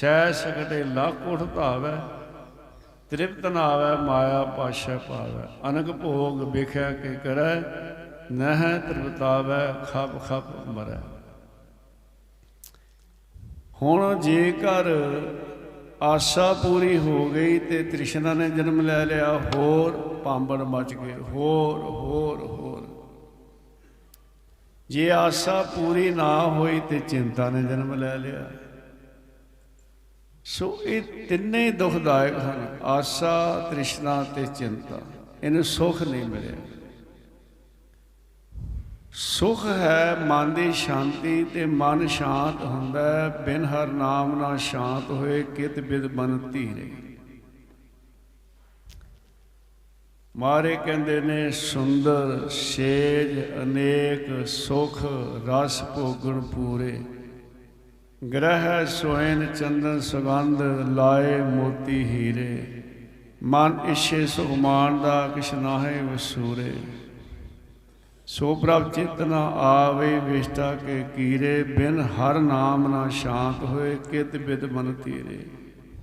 ਸਹਿ ਸਕਟੇ ਲੱਖ ਉਠ ਧਾਵੈ, ਤ੍ਰਿਪਤ ਨਾਵੈ, ਮਾਇਆ ਪਾਸ਼ਾ ਪਾਵੈ। ਅਨਕ ਭੋਗ ਵਿਖਿਆ ਕੇ ਕਰੈ, ਨਹਿ ਤ੍ਰਿਪਤਾਵੈ, ਖਪ ਖਪ ਮਰੈ। ਹੁਣ ਜੇਕਰ ਆਸ਼ਾ ਪੂਰੀ ਹੋ ਗਈ ਤੇ ਤ੍ਰਿਸ਼ਨਾ ਨੇ ਜਨਮ ਲੈ ਲਿਆ, ਹੋਰ ਪਾਂਬੜ ਮਚ ਗਏ, ਹੋਰ ਹੋਰ ਹੋਰ। ਜੇ ਆਸ਼ਾ ਪੂਰੀ ਨਾ ਹੋਈ ਤੇ ਚਿੰਤਾ ਨੇ ਜਨਮ ਲੈ ਲਿਆ। ਸੋ ਇਹ ਤਿੰਨੇ ਹੀ ਦੁਖਦਾਇਕ ਹਨ। ਆਸ਼ਾ ਤ੍ਰਿਸ਼ਨਾ ਤੇ ਚਿੰਤਾ। ਇਹਨੂੰ ਸੁਖ ਨਹੀਂ ਮਿਲਿਆ। ਸੁਖ ਹੈ ਮਨ ਦੀ ਸ਼ਾਂਤੀ ਤੇ ਮਨ ਸ਼ਾਂਤ ਹੁੰਦਾ ਹੈ, ਬਿਨ ਹਰ ਨਾਮ ਨਾਲ ਸ਼ਾਂਤ ਹੋਏ ਕਿਤ ਬਿਦ ਮਨ ਧੀਰੇ। ਮਾਰੇ ਕਹਿੰਦੇ ਨੇ ਸੁੰਦਰ ਸੇਜ ਅਨੇਕ ਸੁਖ ਰਸ ਭੋਗਣ ਪੂਰੇ। ਗ੍ਰਹਿ ਸੋਇਨ ਚੰਦਨ ਸੁਗੰਧ ਲਾਏ ਮੋਤੀ ਹੀਰੇ। ਮਨ ਇਛੇ ਸੁਖ ਦਾ ਕਿਛ ਵਸੂਰੇ। ਸੋ ਪ੍ਰਭ ਚਿਤ ਨ ਆਵੇ ਵਿਸ਼ਟਾ ਕੇ ਕੀਰੇ, ਬਿਨ ਹਰ ਨਾਮ ਨਾ ਸ਼ਾਂਤ ਹੋਏ, ਕਿਤ ਬਿਦ ਮਨ ਤੀਰੇ।